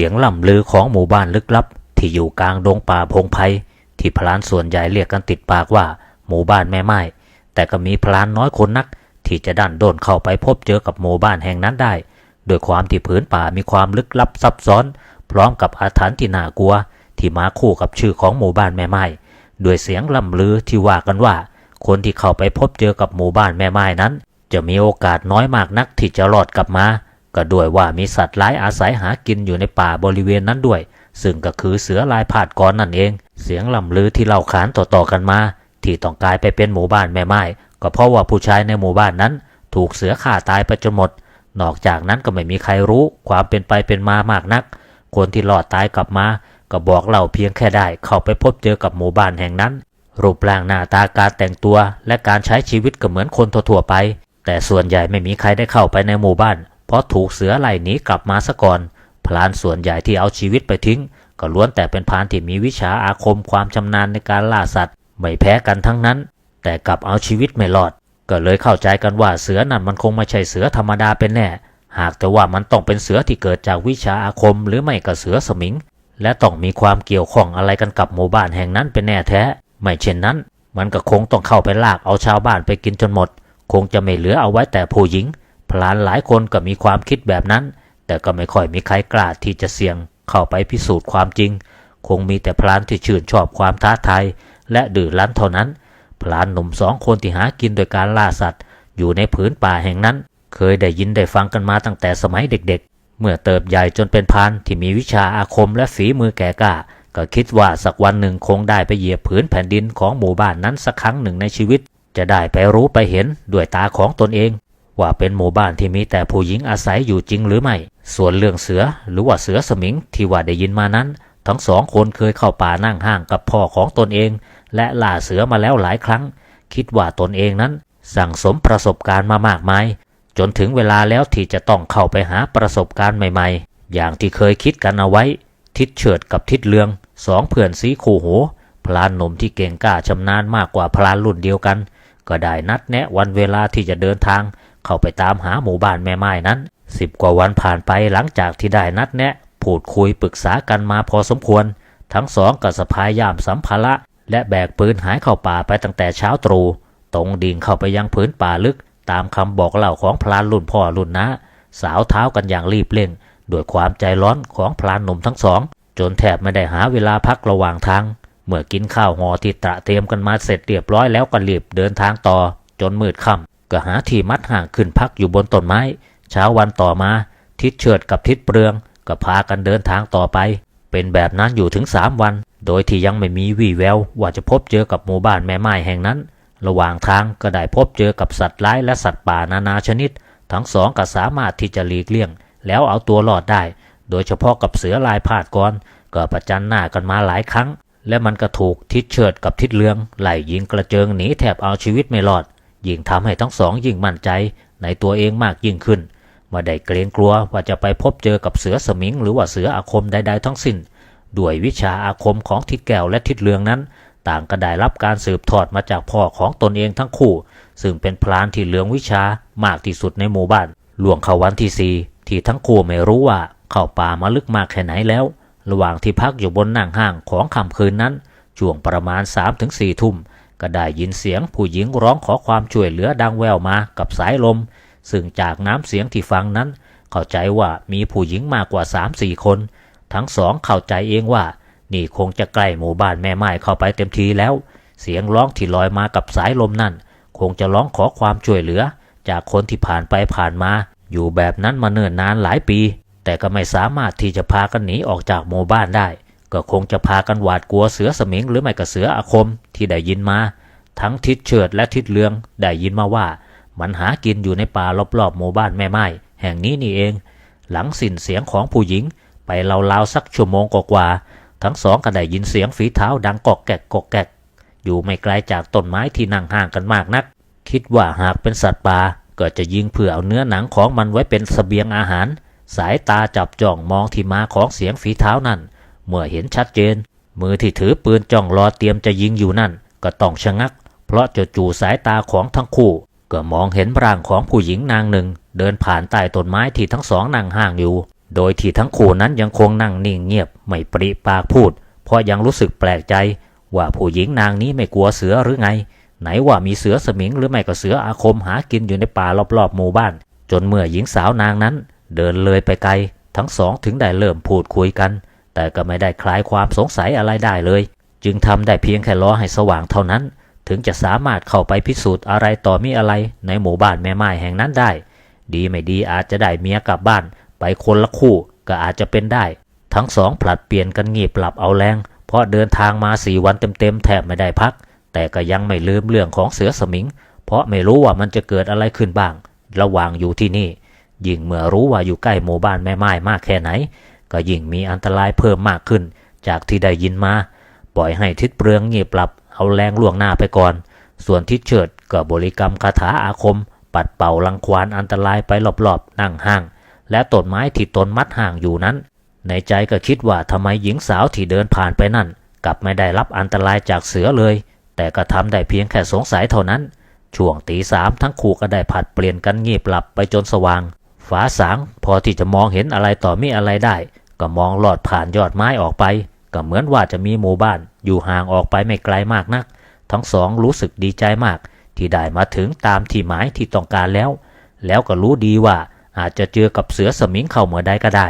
สียงล่ำลือของหมู่บ้านลึกลับ ที่อยู่กลางดงป่าพงไพรที่พลานส่วนใหญ่เรียกกันติดปากว่า หมู่บ้านแม่ไม้แต่ก็มีพลานน้อยคนนัก ที่จะดันโดนเข้าไปพบเจอกับหมู่บ้านแห่งนั้นได้โดยความที่ผืนป่ามีความลึกลับซับซ้อน พร้อมกับอาถรรพ์ที่น่ากลัว ที่มาคู่กับชื่อของหมู่บ้านแม่ไม้ด้วยเสียงล่ำลือที่ว่ากันว่า คนที่เข้าไปพบเจอกับหมู่บ้านแม่ไม้นั้น จะมีโอกาสน้อยมากนักที่จะรอดกลับมา ก็ด้วยว่ามีสัตว์ร้ายอาศัยหากินอยู่ในป่าบริเวณนั้นด้วย ซึ่งก็คือเสือลายผาดกรนั่นเอง เสียงล่ำลือที่เล่าขานต่อๆกันมา ที่ต้องกลายไปเป็นหมู่บ้านแม่ไม้ก็เพราะว่าผู้ชายในหมู่บ้านนั้น ถูกเสือฆ่าตายไปจนหมด นอกจากนั้นก็ไม่มีใครรู้ความเป็นไปเป็นมามากนัก คนที่รอดตายกลับมา ก็บอกเล่าเพียงแค่ได้เข้าไปพบเจอกับหมู่บ้านแห่งนั้น รูปร่างหน้าตาการแต่งตัว และการใช้ชีวิตก็เหมือนคนทั่วๆไป แต่ส่วนใหญ่ไม่มีใครได้เข้าไปในหมู่บ้าน เพราะถูกเสือไล่หนีกลับมาซะก่อน พลานส่วนใหญ่ที่เอาชีวิตไปทิ้ง ก็ล้วนแต่เป็นพรานที่มีวิชาอาคมความชำนาญในการล่าสัตว์ ไม่แพ้กันทั้งนั้น แต่กลับเอาชีวิตไม่รอด ก็เลยเข้าใจกันว่าเสือนั่นมันคงไม่ใช่เสือธรรมดาเป็นแน่ หากแต่ว่ามันต้องเป็นเสือที่เกิดจากวิชาอาคมหรือไม่ก็เสือสมิง และต้องมีความเกี่ยวข้องอะไรกันกับหมู่บ้านแห่งนั้นเป็นแน่แท้ ไม่เช่นนั้น มันก็คงต้องเข้าไปลากเอาชาวบ้านไปกินจนหมด คงจะไม่เหลือเอาไว้แต่ผู้หญิง พลานหลายคนก็มีความคิดแบบนั้น แต่ก็ไม่ค่อยมีใครกล้าที่จะเสี่ยงเข้าไปพิสูจน์ความจริง คงมีแต่พลานที่ชื่นชอบความท้าทายและดื้อรั้นเท่านั้น พลานหนุ่มสองคนที่หากินโดยการล่าสัตว์ อยู่ในผืนป่าแห่งนั้น เคยได้ยินได้ฟังกันมาตั้งแต่สมัยเด็กๆ เมื่อเติบใหญ่จนเป็นพรานที่มีวิชาอาคมและฝีมือแก่กล้าก็คิดว่าสักวันหนึ่งคงได้ไปเหยียบผืนแผ่นดินของหมู่บ้านนั้นสักครั้งหนึ่งในชีวิต จะได้ไปรู้ไปเห็นด้วยตาของตนเอง ว่าเป็นหมู่บ้านที่มีแต่ผู้หญิงอาศัยอยู่จริงหรือไม่ ส่วนเรื่องเสือหรือว่าเสือสมิงที่ว่าได้ยินมานั้น ทั้งสองคนเคยเข้าป่านั่งห้างกับพ่อของตนเอง และล่าเสือมาแล้วหลายครั้ง คิดว่าตนเองนั้น สั่งสมประสบการณ์มามากมาย จนถึงเวลาแล้วที่จะต้องเข้าไปหาประสบการณ์ใหม่ ๆ อย่างที่เคยคิดกันเอาไว้ ทิดเฉิดกับทิดเลืองสองเพื่อนสีคู่หูพลานหนุ่มที่เก่งกล้าชำนาญมากกว่าพลานรุ่นเดียวกัน ก็ได้นัดแนะวันเวลาที่จะเดินทาง เข้าไปตามหาหมู่บ้านแม่ไม้นั้นสิบกว่าวันผ่านไปหลังจากที่ได้นัดแนะ พูดคุยปรึกษากันมาพอสมควร ทั้งสองก็สะพายย่ามสัมภาระ และแบกปืนหายเข้าป่าไปตั้งแต่เช้าตรู่ตรงดิ่งเข้าไปยังพื้นป่าลึก ตามคำบอกเล่าของพลานรุ่นพ่อรุ่นน้าสาวเท้ากันอย่างรีบเร่งด้วยความใจร้อนของพลานหนุ่มทั้งสอง จนแทบไม่ได้หาเวลาพักระหว่างทาง เมื่อกินข้าวห่อที่ตระเตรียมกันมาเสร็จเรียบร้อยแล้วก็รีบเดินทางต่อจนมืดค่ำ ก็หาที่มัดห่างขึ้นพักอยู่บนต้นไม้ เช้าวันต่อมา ทิศเฉิดกับทิศเปลือง ก็พากันเดินทางต่อไป เป็นแบบนั้นอยู่ถึงสามวัน โดยที่ยังไม่มีวี่แววว่าจะพบเจอกับหมู่บ้านแม่ไม้แห่งนั้น ระหว่างทางก็ได้พบเจอกับสัตว์ร้ายและสัตว์ป่านานาชนิด ทั้งสองก็สามารถที่จะหลีกเลี่ยง แล้วเอาตัวรอดได้ โดยเฉพาะกับเสือลายพาดกรก็ประจันหน้ากันมาหลายครั้ง และมันก็ถูกทิศเฉิดกับทิศเลืองไล่ยิงกระเจิงหนีแทบเอาชีวิตไม่รอด ยิ่งทำให้ทั้งสองยิ่งมั่นใจในตัวเองมากยิ่งขึ้นไม่ได้เกรงกลัวว่าจะไปพบเจอกับเสือสมิงหรือว่าเสืออาคมใดๆทั้งสิ้น ด้วยวิชาอาคมของทิศแก้วและทิศเลืองนั้น ต่างก็ได้รับการสืบทอดมาจากพ่อของตนเองทั้งคู่ ซึ่งเป็นพลานที่เลืองวิชามากที่สุดในหมู่บ้านหลวงเขาวันที่สี่ที่ทั้งคู่ไม่รู้ว่าเข้าป่ามาลึกมากแค่ไหนแล้ว ระหว่างที่พักอยู่บนนั่งห้างของค่ำคืนนั้นช่วงประมาณ3าถึงสี่ทุ่ม ก็ได้ยินเสียงผู้หญิงร้องขอความช่วยเหลือดังแววมากับสายลม ซึ่งจากน้ำเสียงที่ฟังนั้น เข้าใจว่ามีผู้หญิงมากกว่า3ามสี่คน ทั้งสองเข้าใจเองว่า นี่คงจะใกล้หมู่บ้านแม่ไม้เข้าไปเต็มทีแล้ว เสียงร้องที่ลอยมากับสายลมนั่น คงจะร้องขอความช่วยเหลือ จากคนที่ผ่านไปผ่านมา อยู่แบบนั้นมาเนิ่นนานหลายปี แต่ก็ไม่สามารถที่จะพากันหนีออกจากหมู่บ้านได้ ก็คงจะพากันหวาดกลัวเสือสมิงหรือไม่ก็เสืออาคมที่ได้ยินมา ทั้งทิศเฉิดและทิศเลืองได้ยินมาว่า มันหากินอยู่ในป่ารอบๆหมู่บ้านแม่ไม้แห่งนี้นี่เอง หลังสิ้นเสียงของผู้หญิงไปราวๆสักชั่วโมงกว่าๆทั้งสองก็ได้ยินเสียงฝีเท้าดังกอกแกกกอกแกก อยู่ไม่ไกลจากต้นไม้ที่นั่งห่างกันมากนัก คิดว่าหากเป็นสัตว์ป่าก็จะยิงเพื่อเอาเนื้อหนังของมันไว้เป็นเสบียงอาหาร สายตาจับจ้องมองที่มาของเสียงฝีเท้านั่น เมื่อเห็นชัดเจน มือที่ถือปืนจ้องรอเตรียมจะยิงอยู่นั่น ก็ต้องชะงัก เพราะจู่สายตาของทั้งคู่ ก็มองเห็นร่างของผู้หญิงนางหนึ่ง เดินผ่านใต้ต้นไม้ที่ทั้งสองนั่งห่างอยู่ โดยที่ทั้งคู่นั้นยังคงนั่งนิ่งเงียบไม่ปริปากพูด เพราะยังรู้สึกแปลกใจ ว่าผู้หญิงนางนี้ไม่กลัวเสือหรือไง ไหนว่ามีเสือสมิงหรือไม่ก็เสืออาคมหากินอยู่ในป่ารอบๆหมู่บ้าน จนเมื่อหญิงสาวนางนั้น เดินเลยไปไกล ทั้งสองถึงได้เริ่มพูดคุยกัน แต่ก็ไม่ได้คลายความสงสัยอะไรได้เลย จึงทำได้เพียงแค่รอให้สว่างเท่านั้น ถึงจะสามารถเข้าไปพิสูจน์อะไรต่อมีอะไรในหมู่บ้านแม่ไม้แห่งนั้นได้ ดีไม่ดีอาจจะได้เมียกลับบ้าน ไปคนละคู่ก็อาจจะเป็นได้ ทั้งสองผลัดเปลี่ยนกันงีบหลับเอาแรง เพราะเดินทางมาสี่วันเต็มๆแทบไม่ได้พัก แต่ก็ยังไม่ลืมเรื่องของเสือสมิง เพราะไม่รู้ว่ามันจะเกิดอะไรขึ้นบ้าง ระหว่างอยู่ที่นี่ยิ่งเมื่อรู้ว่าอยู่ใกล้หมู่บ้านแม่ไม้มากแค่ไหน ก็ยิ่งมีอันตรายเพิ่มมากขึ้น จากที่ได้ยินมาปล่อยให้ทิศเปลืองเงียบหลับเอาแรงล่วงหน้าไปก่อน ส่วนทิศเฉิดก็บริกรรมคาถาอาคม ปัดเป่าลังควานอันตรายไปรอบๆ นั่งห้าง และต้นไม้ที่ตนมัดห่างอยู่นั้น ในใจก็คิดว่าทำไมหญิงสาวที่เดินผ่านไปนั่น กลับไม่ได้รับอันตรายจากเสือเลย แต่ก็ทำได้เพียงแค่สงสัยเท่านั้นช่วงตีสามทั้งคู่ก็ได้ผัดเปลี่ยนกันงีบหลับไปจนสว่าง ฟ้าสางพอที่จะมองเห็นอะไรต่อมีอะไรได้ ก็มองลอดผ่านยอดไม้ออกไป ก็เหมือนว่าจะมีหมู่บ้าน อยู่ห่างออกไปไม่ไกลมากนัก ทั้งสองรู้สึกดีใจมาก ที่ได้มาถึงตามที่หมายที่ต้องการแล้ว แล้วก็รู้ดีว่าอาจจะเจอกับเสือสมิงเข้าเมื่อใดก็ได้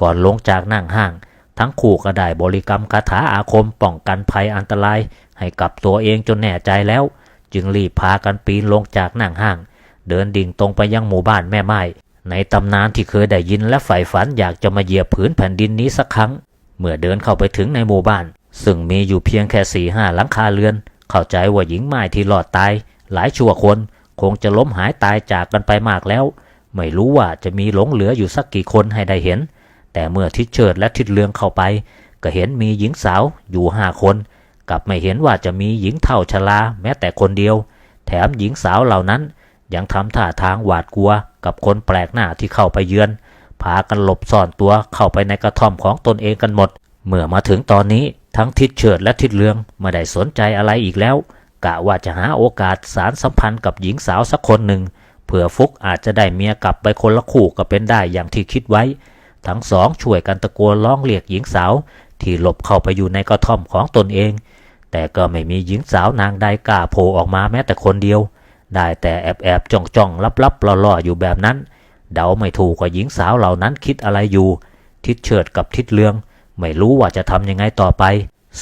ก่อนลงจากนั่งห้าง ทั้งคู่ก็ได้บริกรรมคาถาอาคมป้องกันภัยอันตราย ให้กับตัวเองจนแน่ใจแล้ว จึงรีบพากันปีนลงจากนั่งห้าง เดินดิ่งตรงไปยังหมู่บ้านแม่ไม้ ในตำนานที่เคยได้ยินและใฝ่ฝันอยากจะมาเหยียบผืนแผ่นดินนี้สักครั้ง เมื่อเดินเข้าไปถึงในหมู่บ้าน ซึ่งมีอยู่เพียงแค่สี่ห้าหลังคาเรือน เข้าใจว่าหญิงไม้ที่รอดตาย หลายชั่วคน คงจะล้มหายตายจากกันไปมากแล้ว ไม่รู้ว่าจะมีหลงเหลืออยู่สักกี่คนให้ได้เห็น แต่เมื่อทิดเชิดและทิดเลืองเข้าไป ก็เห็นมีหญิงสาวอยู่ห้าคน กลับไม่เห็นว่าจะมีหญิงเท่าชราแม้แต่คนเดียว แถมหญิงสาวเหล่านั้นยังทำท่าทางหวาดกลัว กับคนแปลกหน้าที่เข้าไปเยือน พากันหลบซ่อนตัวเข้าไปในกระท่อมของตนเองกันหมด เมื่อมาถึงตอนนี้ทั้งทิดเฉิดและทิดเลืองไม่ได้สนใจอะไรอีกแล้ว กะว่าจะหาโอกาสสารสัมพันธ์กับหญิงสาวสักคนหนึ่งเผื่อฟุกอาจจะได้เมียกลับไปคนละคู่ก็เป็นได้อย่างที่คิดไว้ ทั้งสองช่วยกันตะโกนร้องเรียกหญิงสาว ที่หลบเข้าไปอยู่ในกระท่อมของตนเอง แต่ก็ไม่มีหญิงสาวนางใดกล้าโผล่ออกมาแม้แต่คนเดียว ได้แต่แอบแอบจ้องจ้องลับลับล่อๆอยู่แบบนั้น เดาไม่ถูกว่าหญิงสาวเหล่านั้นคิดอะไรอยู่ ทิดเฉิดกับทิดเลือง ไม่รู้ว่าจะทำยังไงต่อไป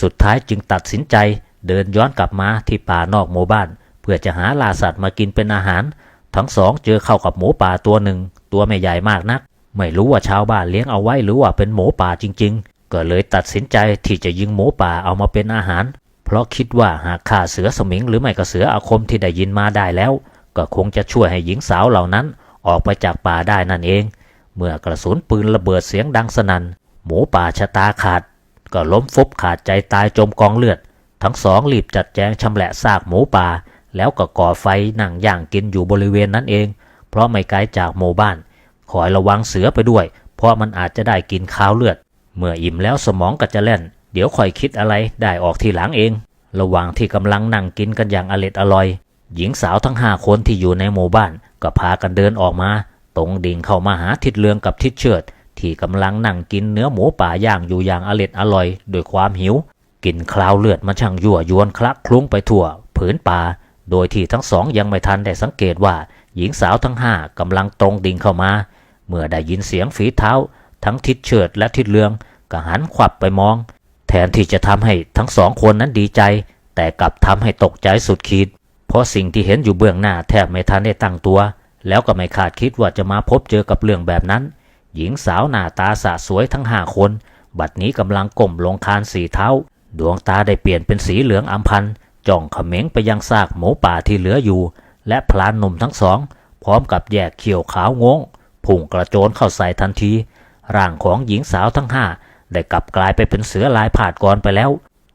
สุดท้ายจึงตัดสินใจ เดินย้อนกลับมาที่ป่านอกหมู่บ้าน เพื่อจะหาล่าสัตว์มากินเป็นอาหาร ทั้งสองเจอเข้ากับหมูป่าตัวหนึ่ง ตัวไม่ใหญ่มากนัก ไม่รู้ว่าชาวบ้านเลี้ยงเอาไว้หรือว่าเป็นหมูป่าจริง ๆ ก็เลยตัดสินใจที่จะยิงหมูป่าเอามาเป็นอาหาร เพราะคิดว่าหากฆ่าเสือสมิงหรือไม่ก็เสืออาคมที่ได้ยินมาได้แล้ว ก็คงจะช่วยให้หญิงสาวเหล่านั้นออกไปจากป่าได้นั่นเอง เมื่อกระสุนปืนระเบิดเสียงดังสนั่นหมูป่าชะตาขาด ก็ล้มฟุบขาดใจตายจมกองเลือด ทั้งสองรีบจัดแจงชำแหละซากหมูป่า แล้วก็ก่อไฟนั่งย่างกินอยู่บริเวณนั้นเอง เพราะไม่ไกลจากหมู่บ้านคอยระวังเสือไปด้วย เพราะมันอาจจะได้กินข้าวเลือด เมื่ออิ่มแล้วสมองก็จะแล่น เดี๋ยวคอยคิดอะไรได้ออกทีหลังเอง ระหว่างที่กำลังนั่งกินกันอย่างอร็ดอร่อย หญิงสาวทั้งห้าคนที่อยู่ในหมู่บ้าน ก็พากันเดินออกมา ตรงดิ่งเข้ามาหาทิดเลืองกับทิดเชิด ที่กำลังนั่งกินเนื้อหมูป่าย่างอยู่อย่างอร็ดอร่อยด้วยความหิวกลิ่นคลาวเลือดมันช่างยั่วยวนคลักคลุ้งไปทั่วผืนป่า โดยที่ทั้งสองยังไม่ทันได้สังเกตว่า หญิงสาวทั้งห้ากำลังตรงดิ่งเข้ามา เมื่อได้ยินเสียงฝีเท้า ทั้งทิดเชิดและทิดเลืองก็หันขวับไปมอง แทนที่จะทำให้ทั้งสองคนนั้นดีใจ แต่กลับทำให้ตกใจสุดขีด เพราะสิ่งที่เห็นอยู่เบื้องหน้าแทบไม่ทันได้ตั้งตัว แล้วก็ไม่คาดคิดว่าจะมาพบเจอกับเรื่องแบบนั้น หญิงสาวหน้าตาสะสวยทั้งห้าคน บัดนี้กำลังก้มลงคานสีเท้า ดวงตาได้เปลี่ยนเป็นสีเหลืองอำพันจ้องเขม็งไปยังซากหมูป่าที่เหลืออยู่ และพลานหนุ่มทั้งสอง พร้อมกับแยกเขียวขาวงงพุ่งกระโจนเข้าใส่ทันที ร่างของหญิงสาวทั้งห้า ได้กลับกลายไปเป็นเสือลายผาดกรไปแล้ว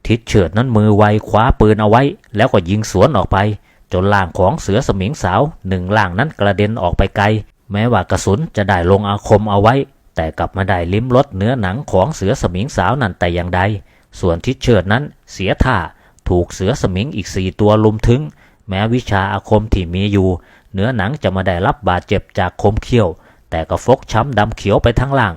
ทิดเฉิดนั้นมือไวคว้าปืนเอาไว้ แล้วก็ยิงสวนออกไป จนล่างของเสือสมิงสาวหนึ่งล่างนั้นกระเด็นออกไปไกล แม้ว่ากระสุนจะได้ลงอาคมเอาไว้ แต่กลับมาได้ลิ้มรสเนื้อหนังของเสือสมิงสาวนั่นแต่อย่างใด ส่วนทิดเฉิดนั้นเสียท่าถูกเสือสมิงอีกสี่ตัวลุมถึง แม้วิชาอาคมที่มีอยู่ เนื้อหนังจะมาได้รับบาดเจ็บจากคมเขี้ยว แต่ก็ฟกช้ำดำเขียวไปทั้งล่าง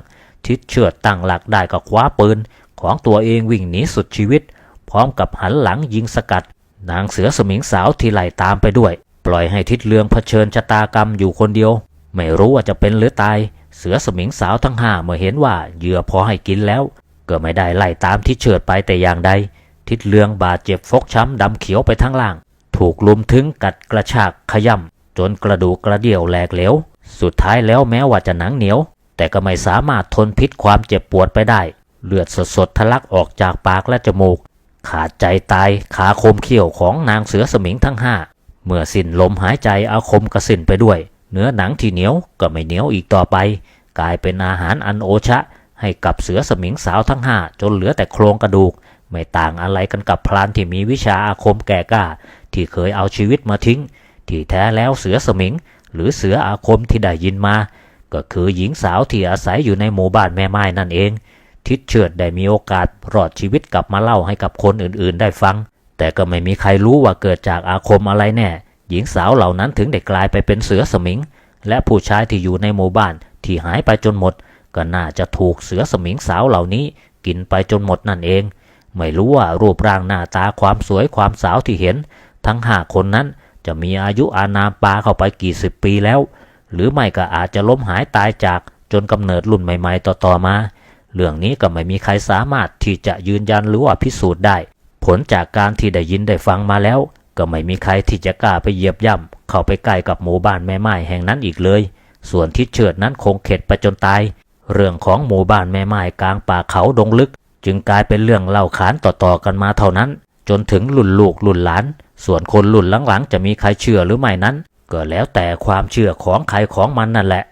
ทิศเชิดตั้งหลักได้ก็คว้าปืน ของตัวเองวิ่งหนีสุดชีวิต พร้อมกับหันหลังยิงสกัด นางเสือสมิงสาวที่ไล่ตามไปด้วย ปล่อยให้ทิศเลืองเผชิญชะตากรรมอยู่คนเดียว ไม่รู้ว่าจะเป็นหรือตาย เสือสมิงสาวทั้งห้าเมื่อเห็นว่าเหยื่อพอให้กินแล้ว ก็ไม่ได้ไล่ตามทิศเชิดไปแต่อย่างใดทิศเลืองบาดเจ็บฟกช้ำดำเขียวไปทั้งล่าง ถูกลุมถึงกัดกระชากขย่ำจนกระดูกกระเดี่ยวแหลกเหลว สุดท้ายแล้วแม้ว่าจะหนังเหนียว แต่ก็ไม่สามารถทนพิษความเจ็บปวดไปได้ เลือดสดๆทะลักออกจากปากและจมูก ขาดใจตายขาคมเขี้ยวของนางเสือสมิงทั้งห้าเมื่อสิ้นลมหายใจอาคมกระสิ้นไปด้วย เนื้อหนังที่เหนียวก็ไม่เหนียวอีกต่อไป กลายเป็นอาหารอันโอชะ ให้กับเสือสมิงสาวทั้งห้าจนเหลือแต่โครงกระดูก ไม่ต่างอะไรกันกับพรานที่มีวิชาอาคมแก่กล้า ที่เคยเอาชีวิตมาทิ้ง ที่แท้แล้วเสือสมิง หรือเสืออาคมที่ได้ยินมา ก็คือหญิงสาวที่อาศัยอยู่ในหมู่บ้านแม่ไม้นั่นเอง ทิดเชิดได้มีโอกาสรอดชีวิตกลับมาเล่าให้กับคนอื่นๆ ได้ฟัง แต่ก็ไม่มีใครรู้ว่าเกิดจากอาคมอะไรแน่ หญิงสาวเหล่านั้นถึงได้กลายไปเป็นเสือสมิง และผู้ชายที่อยู่ในหมู่บ้านที่หายไปจนหมด ก็น่าจะถูกเสือสมิงสาวเหล่านี้ กินไปจนหมดนั่นเอง ไม่รู้ว่ารูปร่างหน้าตาความสวยความสาวที่เห็น ทั้งห้าคนนั้นจะมีอายุอานามปาเข้าไปกี่สิบปีแล้ว หรือไม่ก็อาจจะล้มหายตายจากจนกำเนิดรุ่นใหม่ ๆ ต่อๆมา เรื่องนี้ก็ไม่มีใครสามารถที่จะยืนยันหรือว่าพิสูจน์ได้ ผลจากการที่ได้ยินได้ฟังมาแล้ว ก็ไม่มีใครที่จะกล้าไปเหยียบย่ำเข้าไปใกล้กับหมู่บ้านแม่ไม้แห่งนั้นอีกเลย ส่วนทิศเฉิดนั้นคงเข็ดไปจนตาย เรื่องของหมู่บ้านแม่ไม้กลางป่าเขาดงลึก จึงกลายเป็นเรื่องเล่าขานต่อๆกันมาเท่านั้น จนถึงรุ่นลูกรุ่นหลาน ส่วนคนรุ่นหลังๆจะมีใครเชื่อหรือไม่นั้น ก็แล้วแต่ความเชื่อของใครของมันนั่นแหละ